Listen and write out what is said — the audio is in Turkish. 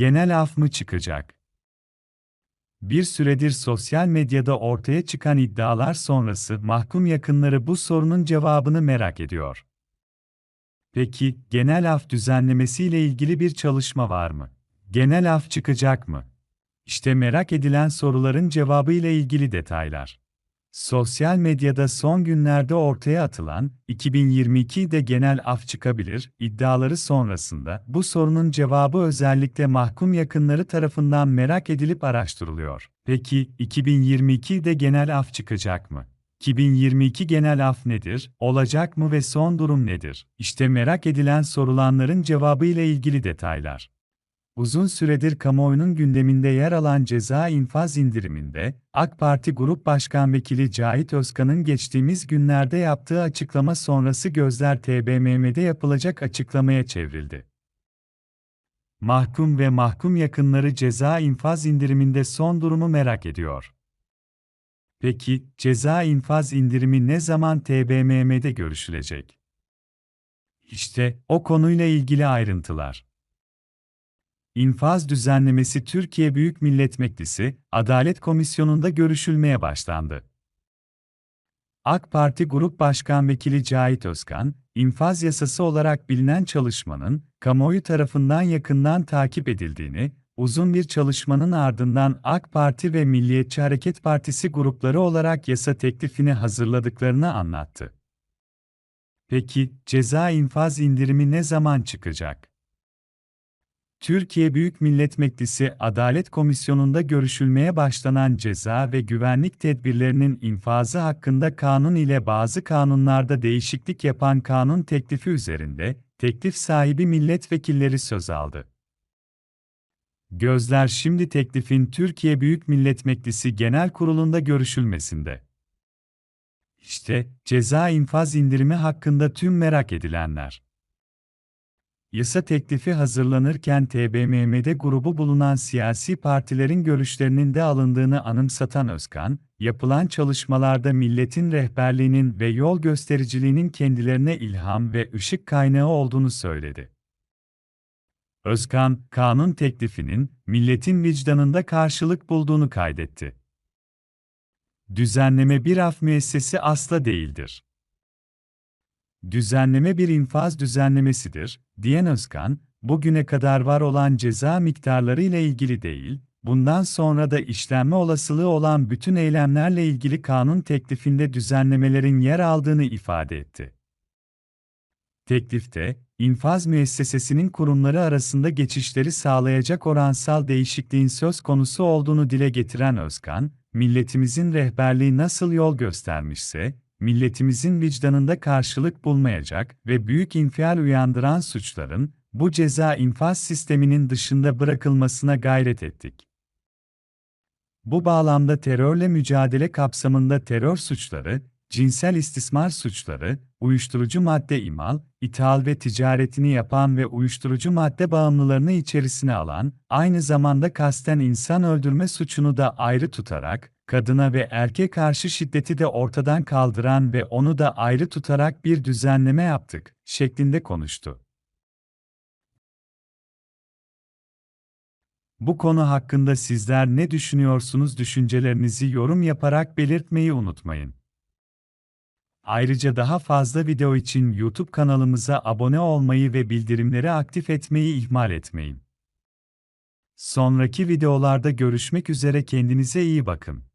genel af mı çıkacak? Bir süredir sosyal medyada ortaya çıkan iddialar sonrası mahkum yakınları bu sorunun cevabını merak ediyor. Peki, genel af düzenlemesiyle ilgili bir çalışma var mı? Genel af çıkacak mı? İşte merak edilen soruların cevabı ile ilgili detaylar. Sosyal medyada son günlerde ortaya atılan 2022'de genel af çıkabilir iddiaları sonrasında bu sorunun cevabı özellikle mahkum yakınları tarafından merak edilip araştırılıyor. Peki 2022'de genel af çıkacak mı? 2022 genel af nedir, olacak mı ve son durum nedir? İşte merak edilen sorulanların cevabı ile ilgili detaylar. Uzun süredir kamuoyunun gündeminde yer alan ceza infaz indiriminde, AK Parti Grup Başkan Vekili Cahit Özkan'ın geçtiğimiz günlerde yaptığı açıklama sonrası gözler TBMM'de yapılacak açıklamaya çevrildi. Mahkum ve mahkum yakınları ceza infaz indiriminde son durumu merak ediyor. Peki, ceza infaz indirimi ne zaman TBMM'de görüşülecek? İşte o konuyla ilgili ayrıntılar. İnfaz düzenlemesi Türkiye Büyük Millet Meclisi, Adalet Komisyonu'nda görüşülmeye başlandı. AK Parti Grup Başkan Vekili Cahit Özkan, infaz yasası olarak bilinen çalışmanın, kamuoyu tarafından yakından takip edildiğini, uzun bir çalışmanın ardından AK Parti ve Milliyetçi Hareket Partisi grupları olarak yasa teklifini hazırladıklarını anlattı. Peki, ceza infaz indirimi ne zaman çıkacak? Türkiye Büyük Millet Meclisi Adalet Komisyonu'nda görüşülmeye başlanan ceza ve güvenlik tedbirlerinin infazı hakkında kanun ile bazı kanunlarda değişiklik yapan kanun teklifi üzerinde, teklif sahibi milletvekilleri söz aldı. Gözler şimdi teklifin Türkiye Büyük Millet Meclisi Genel Kurulu'nda görüşülmesinde. İşte, ceza infaz indirimi hakkında tüm merak edilenler. Yasa teklifi hazırlanırken TBMM'de grubu bulunan siyasi partilerin görüşlerinin de alındığını anımsatan Özkan, yapılan çalışmalarda milletin rehberliğinin ve yol göstericiliğinin kendilerine ilham ve ışık kaynağı olduğunu söyledi. Özkan, kanun teklifinin milletin vicdanında karşılık bulduğunu kaydetti. Düzenleme bir af müessesi asla değildir. Düzenleme bir infaz düzenlemesidir, diyen Özkan, bugüne kadar var olan ceza miktarları ile ilgili değil, bundan sonra da işlenme olasılığı olan bütün eylemlerle ilgili kanun teklifinde düzenlemelerin yer aldığını ifade etti. Teklifte, infaz müessesesinin kurumları arasında geçişleri sağlayacak oransal değişikliğin söz konusu olduğunu dile getiren Özkan, milletimizin rehberliği nasıl yol göstermişse, milletimizin vicdanında karşılık bulmayacak ve büyük infial uyandıran suçların bu ceza infaz sisteminin dışında bırakılmasına gayret ettik. Bu bağlamda terörle mücadele kapsamında terör suçları, cinsel istismar suçları, uyuşturucu madde imal, ithal ve ticaretini yapan ve uyuşturucu madde bağımlılarını içerisine alan, aynı zamanda kasten insan öldürme suçunu da ayrı tutarak, kadına ve erkeğe karşı şiddeti de ortadan kaldıran ve onu da ayrı tutarak bir düzenleme yaptık, şeklinde konuştu. Bu konu hakkında sizler ne düşünüyorsunuz düşüncelerinizi yorum yaparak belirtmeyi unutmayın. Ayrıca daha fazla video için YouTube kanalımıza abone olmayı ve bildirimleri aktif etmeyi ihmal etmeyin. Sonraki videolarda görüşmek üzere kendinize iyi bakın.